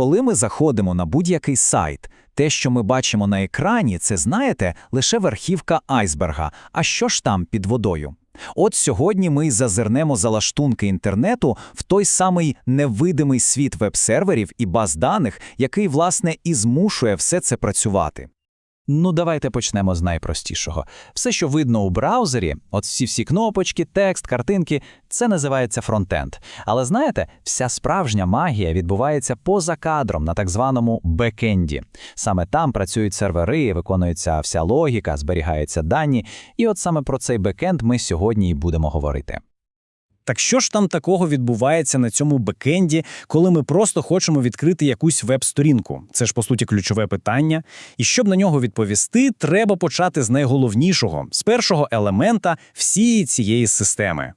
коли ми заходимо на будь-який сайт, те, що ми бачимо на екрані, це знаєте, лише верхівка айсберга. А що ж там під водою? От сьогодні ми зазирнемо за лаштунки інтернету в той самий невидимий світ веб-серверів і баз даних, який, власне, і змушує все це працювати. Ну, давайте почнемо з найпростішого. Все, що видно у браузері, от всі всі кнопочки, текст, картинки, це називається фронтенд. Але знаєте, вся справжня магія відбувається поза кадром на так званому бекенді. Саме там працюють сервери, виконується вся логіка, зберігаються дані. І от саме про цей бекенд ми сьогодні і будемо говорити. Так що ж там такого відбувається на цьому бекенді, коли ми просто хочемо відкрити якусь веб-сторінку? Це ж по суті ключове питання. І щоб на нього відповісти, треба почати з найголовнішого з першого елемента всієї цієї системи.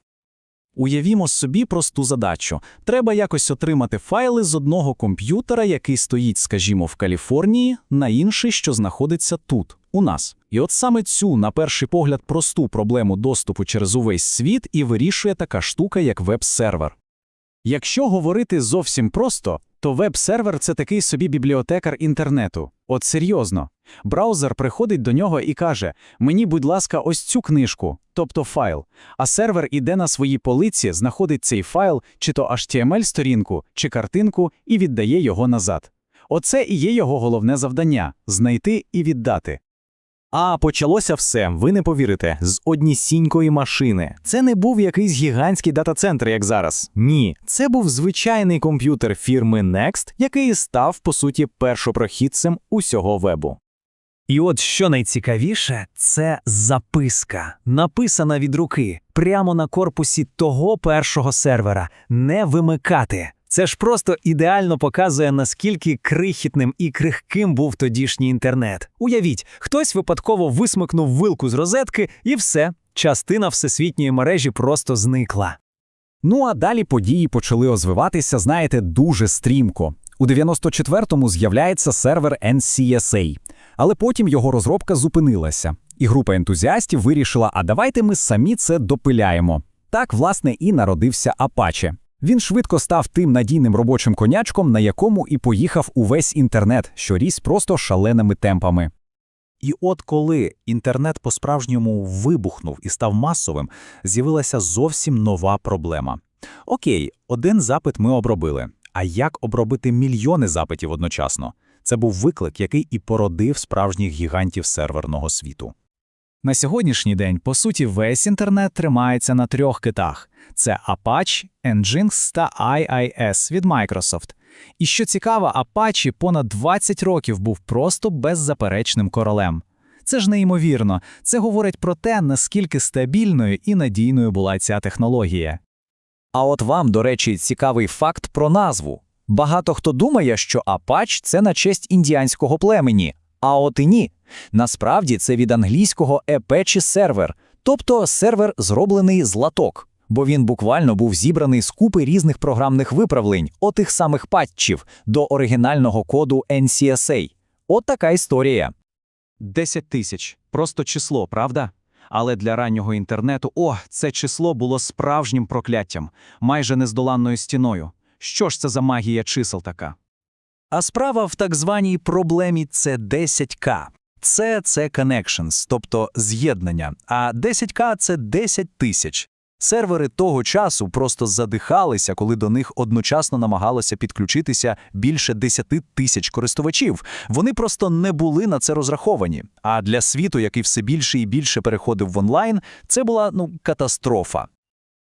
Уявімо собі просту задачу. Треба якось отримати файли з одного комп'ютера, який стоїть, скажімо, в Каліфорнії, на інший, що знаходиться тут, у нас. І от саме цю, на перший погляд, просту проблему доступу через увесь світ і вирішує така штука, як веб-сервер. Якщо говорити зовсім просто, то веб-сервер – це такий собі бібліотекар інтернету. От серйозно. Браузер приходить до нього і каже: Мені, будь ласка, ось цю книжку, тобто файл. А сервер іде на своїй полиці, знаходить цей файл, чи то HTML-сторінку, чи картинку, і віддає його назад. Оце і є його головне завдання знайти і віддати. А почалося все, ви не повірите, з однісінької машини. Це не був якийсь гігантський дата-центр, як зараз. Ні, це був звичайний комп'ютер фірми Next, який став, по суті, першопрохідцем усього вебу. І от що найцікавіше, це записка, написана від руки, прямо на корпусі того першого сервера. Не вимикати. Це ж просто ідеально показує, наскільки крихітним і крихким був тодішній інтернет. Уявіть, хтось випадково висмикнув вилку з розетки, і все, частина всесвітньої мережі просто зникла. Ну а далі події почали розвиватися, знаєте, дуже стрімко. У 94-му з'являється сервер NCSA, але потім його розробка зупинилася, і група ентузіастів вирішила, а давайте ми самі це допиляємо. Так, власне, і народився Apache. Він швидко став тим надійним робочим конячком, на якому і поїхав увесь інтернет, що ріс просто шаленими темпами. І от коли інтернет по-справжньому вибухнув і став масовим, з'явилася зовсім нова проблема. Окей, один запит ми обробили. А як обробити мільйони запитів одночасно? Це був виклик, який і породив справжніх гігантів серверного світу. На сьогоднішній день, по суті, весь інтернет тримається на трьох китах: це Apache, Nginx та IIS від Microsoft. І що цікаво, Apache понад 20 років був просто беззаперечним королем. Це ж неймовірно. Це говорить про те, наскільки стабільною і надійною була ця технологія. А от вам, до речі, цікавий факт про назву. Багато хто думає, що Апач це на честь індіанського племені, а от і ні. Насправді це від англійського Apache сервер, тобто сервер зроблений з латок, бо він буквально був зібраний з купи різних програмних виправлень, отих самих патчів, до оригінального коду NCSA. От така історія. 10 тисяч просто число, правда? Але для раннього інтернету, о, це число було справжнім прокляттям, майже нездоланною стіною. Що ж це за магія чисел така? А справа в так званій проблемі це 10К. Це це connections, тобто з'єднання, а 10К – це 10 тисяч. Сервери того часу просто задихалися, коли до них одночасно намагалося підключитися більше 10 тисяч користувачів. Вони просто не були на це розраховані. А для світу, який все більше і більше переходив в онлайн, це була ну катастрофа.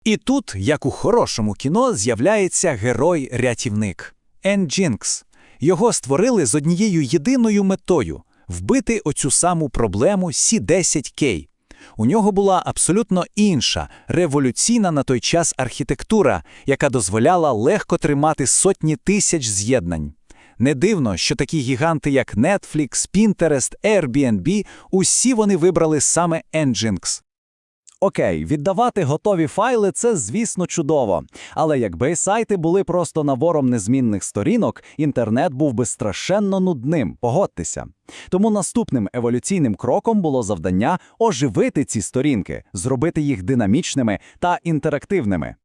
І тут, як у хорошому кіно, з'являється герой-рятівник Nginx. Його створили з однією єдиною метою вбити оцю саму проблему C10K. У нього була абсолютно інша, революційна на той час архітектура, яка дозволяла легко тримати сотні тисяч з'єднань. Не дивно, що такі гіганти, як Netflix, Pinterest, Airbnb, усі вони вибрали саме Nginx. Окей, віддавати готові файли це, звісно, чудово. Але якби сайти були просто набором незмінних сторінок, інтернет був би страшенно нудним, погодьтеся. Тому наступним еволюційним кроком було завдання оживити ці сторінки, зробити їх динамічними та інтерактивними.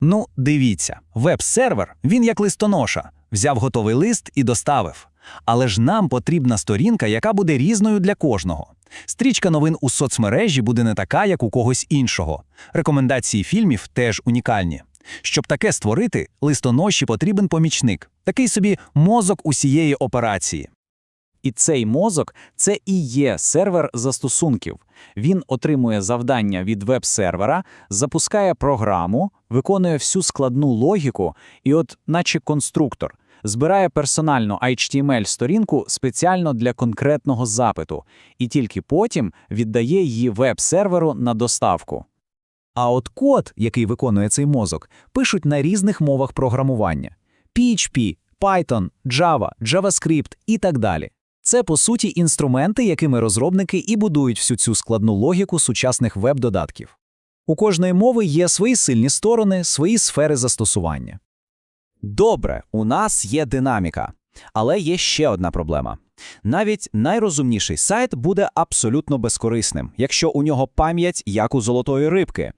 Ну, дивіться, веб-сервер, він як листоноша, взяв готовий лист і доставив. Але ж нам потрібна сторінка, яка буде різною для кожного. Стрічка новин у соцмережі буде не така, як у когось іншого. Рекомендації фільмів теж унікальні. Щоб таке створити, листоноші потрібен помічник, такий собі мозок усієї операції. І цей мозок це і є сервер застосунків. Він отримує завдання від веб-сервера, запускає програму, виконує всю складну логіку, і, от, наче конструктор, збирає персональну HTML-сторінку спеціально для конкретного запиту, і тільки потім віддає її веб-серверу на доставку. А от код, який виконує цей мозок, пишуть на різних мовах програмування: PHP, Python, Java, JavaScript і так далі. Це, по суті, інструменти, якими розробники і будують всю цю складну логіку сучасних веб-додатків. У кожної мови є свої сильні сторони, свої сфери застосування. Добре, у нас є динаміка. Але є ще одна проблема. Навіть найрозумніший сайт буде абсолютно безкорисним, якщо у нього пам'ять як у золотої рибки.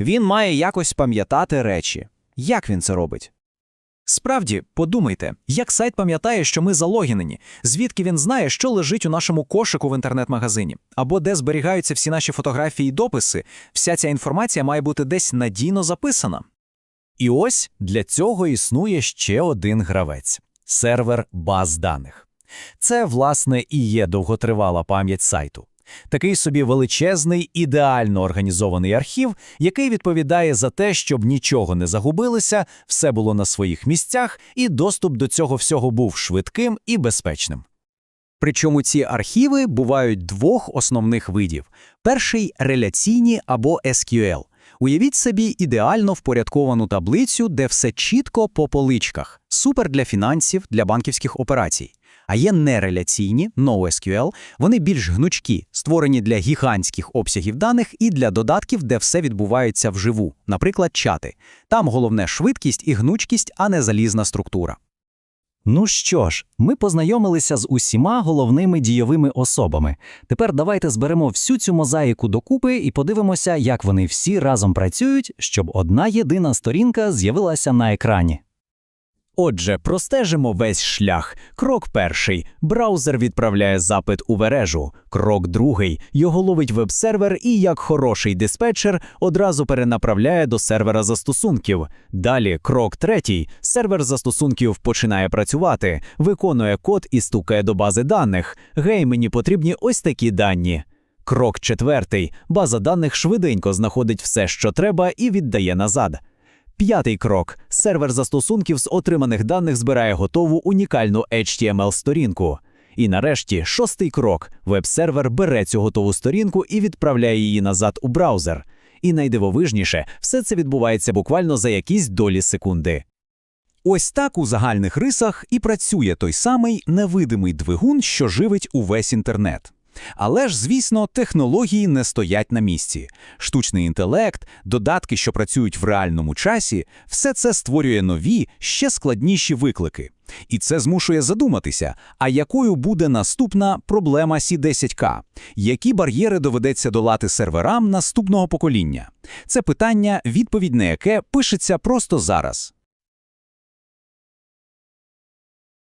Він має якось пам'ятати речі. Як він це робить? Справді, подумайте, як сайт пам'ятає, що ми залогінені, звідки він знає, що лежить у нашому кошику в інтернет-магазині, або де зберігаються всі наші фотографії і дописи, вся ця інформація має бути десь надійно записана. І ось для цього існує ще один гравець сервер баз даних. Це, власне, і є довготривала пам'ять сайту. Такий собі величезний, ідеально організований архів, який відповідає за те, щоб нічого не загубилося, все було на своїх місцях, і доступ до цього всього був швидким і безпечним. Причому ці архіви бувають двох основних видів: перший реляційні або SQL. Уявіть собі ідеально впорядковану таблицю, де все чітко по поличках, супер для фінансів, для банківських операцій. А є нереляційні, NoSQL, вони більш гнучкі, створені для гігантських обсягів даних і для додатків, де все відбувається вживу, наприклад, чати. Там головне швидкість і гнучкість, а не залізна структура. Ну що ж, ми познайомилися з усіма головними дійовими особами. Тепер давайте зберемо всю цю мозаїку докупи і подивимося, як вони всі разом працюють, щоб одна єдина сторінка з'явилася на екрані. Отже, простежимо весь шлях. Крок перший. Браузер відправляє запит у мережу. Крок другий. Його ловить веб-сервер і, як хороший диспетчер, одразу перенаправляє до сервера застосунків. Далі, крок третій. Сервер застосунків починає працювати, виконує код і стукає до бази даних. Гей, мені потрібні ось такі дані. Крок четвертий. База даних швиденько знаходить все, що треба, і віддає назад. П'ятий крок. Сервер застосунків з отриманих даних збирає готову унікальну HTML-сторінку. І нарешті, шостий крок. Веб-сервер бере цю готову сторінку і відправляє її назад у браузер. І найдивовижніше, все це відбувається буквально за якісь долі секунди. Ось так у загальних рисах і працює той самий невидимий двигун, що живить увесь інтернет. Але ж, звісно, технології не стоять на місці. Штучний інтелект, додатки, що працюють в реальному часі, все це створює нові, ще складніші виклики. І це змушує задуматися, а якою буде наступна проблема Сі-10К? Які бар'єри доведеться долати серверам наступного покоління? Це питання, відповідь на яке пишеться просто зараз.